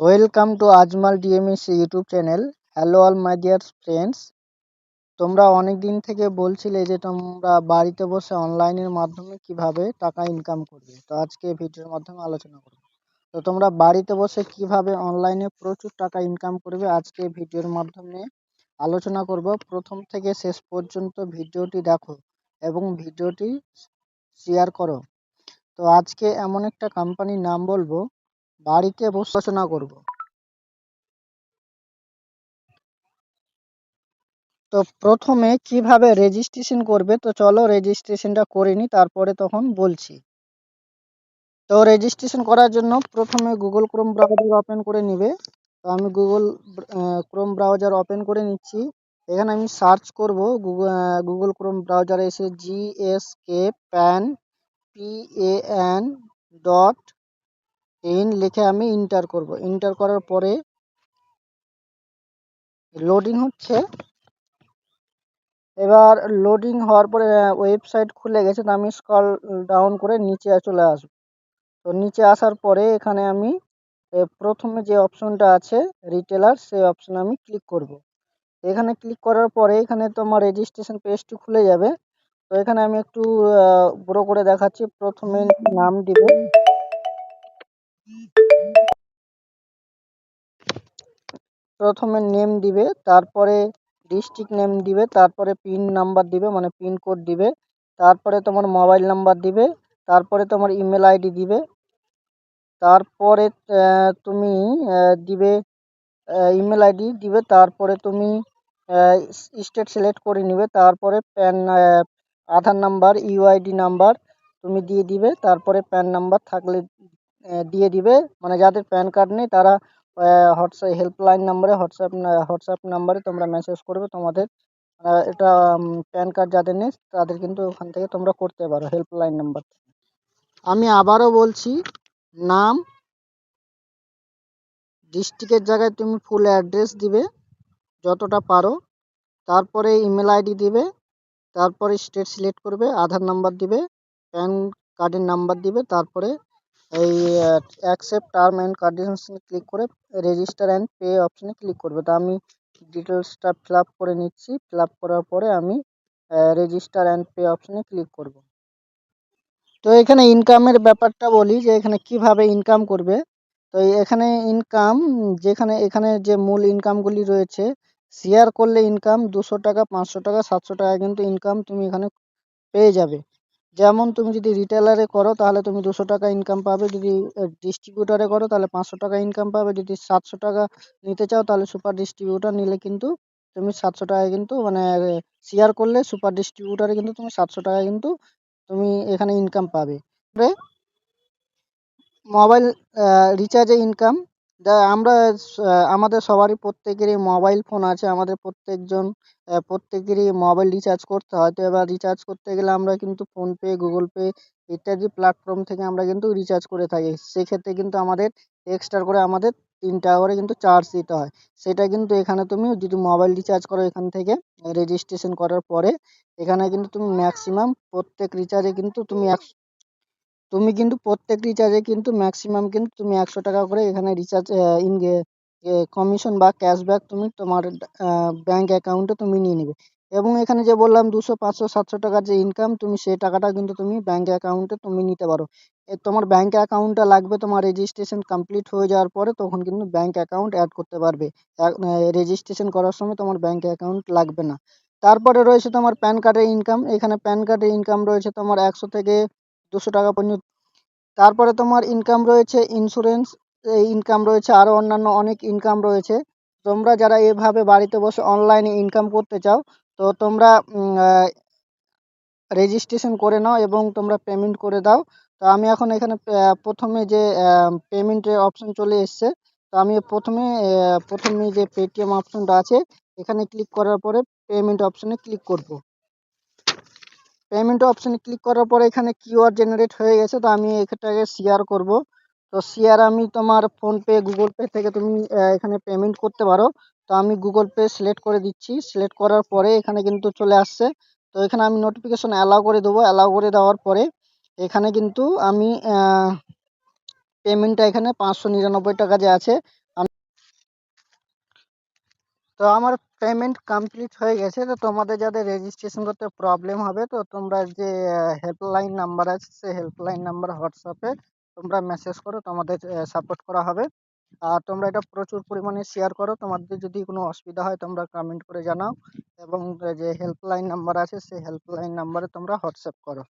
Welcome to Ajmal DMS YouTube channel hello all my dear friends তোমরা অনেক দিন থেকে বলছিলে যে তোমরা বাড়িতে বসে অনলাইনের মাধ্যমে কীভাবে টাকা ইনকাম করবে। তো আজকে ভিডিওর মাধ্যমে আলোচনা করব। তো তোমরা বাড়িতে বসে কীভাবে অনলাইনে প্রচুর টাকা ইনকাম করবে আজকে ভিডিওর মাধ্যমে আলোচনা করব। প্রথম থেকে শেষ পর্যন্ত ভিডিওটি দেখো এবং ভিডিওটি শেয়ার করো। তো আজকে এমন একটা কোম্পানির নাম বলব বাড়িতে বসে করব। তো প্রথমে কীভাবে রেজিস্ট্রেশন করবে? তো চলো রেজিস্ট্রেশনটা করে নিই তারপরে তখন বলছি। তো রেজিস্ট্রেশন করার জন্য প্রথমে গুগল ক্রোম ব্রাউজার ওপেন করে নিবে। তো আমি গুগল ক্রোম ব্রাউজার ওপেন করে নিচ্ছি। এখানে আমি সার্চ করব গুগল ক্রোম ব্রাউজারে এসে G S K PAN P A N লিখে আমি ইন্টার করব। ইন্টার করার পরে লোডিং হচ্ছে। এবার লোডিং হওয়ার পরে ওয়েবসাইট খুলে গেছে তো আমি স্কল ডাউন করে নিচে চলে আসব। তো নিচে আসার পরে এখানে আমি প্রথমে যে অপশনটা আছে রিটেলার সেই অপশনে আমি ক্লিক করব। এখানে ক্লিক করার পরে এখানে তোমার রেজিস্ট্রেশন পেজটি খুলে যাবে। তো এখানে আমি একটু বড় করে দেখাচ্ছি। প্রথমে নাম দিবে প্রথমে নেম দিবে, তারপরে ডিস্ট্রিক্ট নেম দিবে, তারপরে পিন নাম্বার দিবে মানে পিন কোড দিবে, তারপরে তোমার মোবাইল নাম্বার দিবে, তারপরে তোমার ইমেল আইডি দিবে, তারপরে তুমি দিবে ইমেল আইডি দিবে, তারপরে তুমি স্টেট সিলেক্ট করে নিবে, তারপরে PAN Aadhaar number UID number, তুমি দিয়ে দিবে, তারপরে প্যান নাম্বার থাকলে দিয়ে দিবে। মানে যাদের প্যান কার্ড নেই, তারা হোয়াটসঅ্যাপ, হেল্পলাইন নাম্বারে হোয়াটসঅ্যাপ হোয়াটসঅ্যাপ নাম্বারে তোমরা মেসেজ করবে তোমাদের। এটা প্যান কার্ড যাদের নেই, তাদের কিন্তু ওখান থেকে তোমরা করতে পারো হেল্পলাইন নাম্বার আমি আবারও বলছি, নাম ডিস্ট্রিক্টের জায়গায় তুমি ফুল অ্যাড্রেস দিবে, যতটা পারো। তারপরে ইমেল আইডি দিবে, তারপরে স্টেট সিলেক্ট করবে, আধার নাম্বার দিবে, প্যান কার্ডের নাম্বার দিবে, তারপরে এই অ্যাকসেপ্ট টার্ম অ্যান্ড কন্ডিশনসে ক্লিক করে রেজিস্টার অ্যান্ড পে অপশনে ক্লিক করবে। তো আমি ডিটেলসটা ফিল আপ করে নিচ্ছি। ফিল আপ করার পরে আমি রেজিস্টার অ্যান্ড পে অপশনে ক্লিক করব। তো এখানে ইনকামের ব্যাপারটা বলি যে এখানে কীভাবে ইনকাম করবে। তো এখানে ইনকাম যেখানে, এখানে যে মূল ইনকামগুলি রয়েছে শেয়ার করলে ইনকাম দুশো টাকা, পাঁচশো টাকা, সাতশো টাকা কিন্তু ইনকাম তুমি এখানে পেয়ে যাবে। যেমন তুমি যদি রিটেলারে করো, তাহলে তুমি দুশো টাকা ইনকাম পাবে। যদি ডিস্ট্রিবিউটারে করো, তাহলে পাঁচশো টাকা ইনকাম পাবে। যদি সাতশো টাকা নিতে চাও, তাহলে সুপার ডিস্ট্রিবিউটার নিলে কিন্তু তুমি সাতশো টাকায় কিন্তু মানে শেয়ার করলে সুপার ডিস্ট্রিবিউটারে কিন্তু তুমি সাতশো টাকায় কিন্তু তুমি এখানে ইনকাম পাবে। মোবাইল রিচার্জে ইনকাম আমরা আমাদের সবারই প্রত্যেকেরই মোবাইল ফোন আছে, আমাদের প্রত্যেকজন প্রত্যেকেরই মোবাইল রিচার্জ করতে হয়। তো এবার রিচার্জ করতে গেলে আমরা কিন্তু ফোনপে গুগল পে ইত্যাদি প্ল্যাটফর্ম থেকে আমরা কিন্তু রিচার্জ করে থাকি। সেক্ষেত্রে কিন্তু আমাদের এক্সট্রা করে আমাদের তিন টাকা করে কিন্তু চার্জ দিতে হয়। সেটা কিন্তু এখানে তুমি যদি মোবাইল রিচার্জ করো এখান থেকে রেজিস্ট্রেশন করার পরে, এখানে কিন্তু তুমি ম্যাক্সিমাম প্রত্যেক রিচার্জে কিন্তু তুমি একশো তুমি কিন্তু প্রত্যেক রিচার্জে কিন্তু ম্যাক্সিমাম কিন্তু তুমি একশো টাকা করে এখানে রিচার্জ ইন কমিশন বা ক্যাশব্যাক তুমি তোমার ব্যাঙ্ক অ্যাকাউন্টে তুমি নিয়ে নেবে। এবং এখানে যে বললাম দুশো, পাঁচশো, সাতশো টাকার যে ইনকাম তুমি সেই টাকাটা কিন্তু তুমি ব্যাঙ্ক অ্যাকাউন্টে তুমি নিতে পারো। তোমার ব্যাঙ্ক অ্যাকাউন্টটা লাগবে তোমার রেজিস্ট্রেশন কমপ্লিট হয়ে যাওয়ার পরে তখন কিন্তু ব্যাঙ্ক অ্যাকাউন্ট অ্যাড করতে পারবে। রেজিস্ট্রেশন করার সময় তোমার ব্যাঙ্ক অ্যাকাউন্ট লাগবে না। তারপরে রয়েছে তোমার প্যান কার্ডের ইনকাম এখানে প্যান কার্ডের ইনকাম রয়েছে তোমার একশো থেকে দুশো টাকা পর্যন্ত। তারপরে তোমার ইনকাম রয়েছে ইন্স্যুরেন্স এই ইনকাম রয়েছে আরও অন্যান্য অনেক ইনকাম রয়েছে। তোমরা যারা এভাবে বাড়িতে বসে অনলাইনে ইনকাম করতে চাও, তো তোমরা রেজিস্ট্রেশন করে নাও এবং তোমরা পেমেন্ট করে দাও। তো আমি এখন এখানে প্রথমে যে পেমেন্টের অপশন চলে এসছে, তো আমি প্রথমে প্রথমে যে পেটিএম অপশনটা আছে, এখানে ক্লিক করার পরে পেমেন্ট অপশনে ক্লিক করব। পেমেন্ট অপশানে ক্লিক করার পরে এখানে কিউআর জেনারেট হয়ে গেছে, তো আমি এটাকে শেয়ার করব। তো শেয়ার আমি তোমার ফোনপে গুগল পে থেকে তুমি এখানে পেমেন্ট করতে পারো। তো আমি গুগল পে সিলেক্ট করে দিচ্ছি। সিলেক্ট করার পরে এখানে কিন্তু চলে আসছে। তো এখানে আমি নোটিফিকেশন অ্যালাউ করে দেবো। অ্যালাউ করে দেওয়ার পরে এখানে কিন্তু আমি পেমেন্টটা এখানে পাঁচশো নিরানব্বই টাকা যে আছে তো আমার পেমেন্ট কমপ্লিট হয়ে গেছে, তো তোমাদের যাদের রেজিস্ট্রেশন করতে প্রবলেম হবে, তো তোমরা যে হেল্পলাইন নাম্বার আছে, সেই হেল্পলাইন নাম্বার হোয়াটসঅ্যাপে তোমরা মেসেজ করো, তোমাদের সাপোর্ট করা হবে। আর তোমরা এটা প্রচুর পরিমাণে শেয়ার করো, তোমাদের যদি কোনো অসুবিধা হয়, তোমরা কমেন্ট করে জানাও। এবং যে হেল্পলাইন নাম্বার আছে, সেই হেল্পলাইন নাম্বারে তোমরা হোয়াটসঅ্যাপ করো।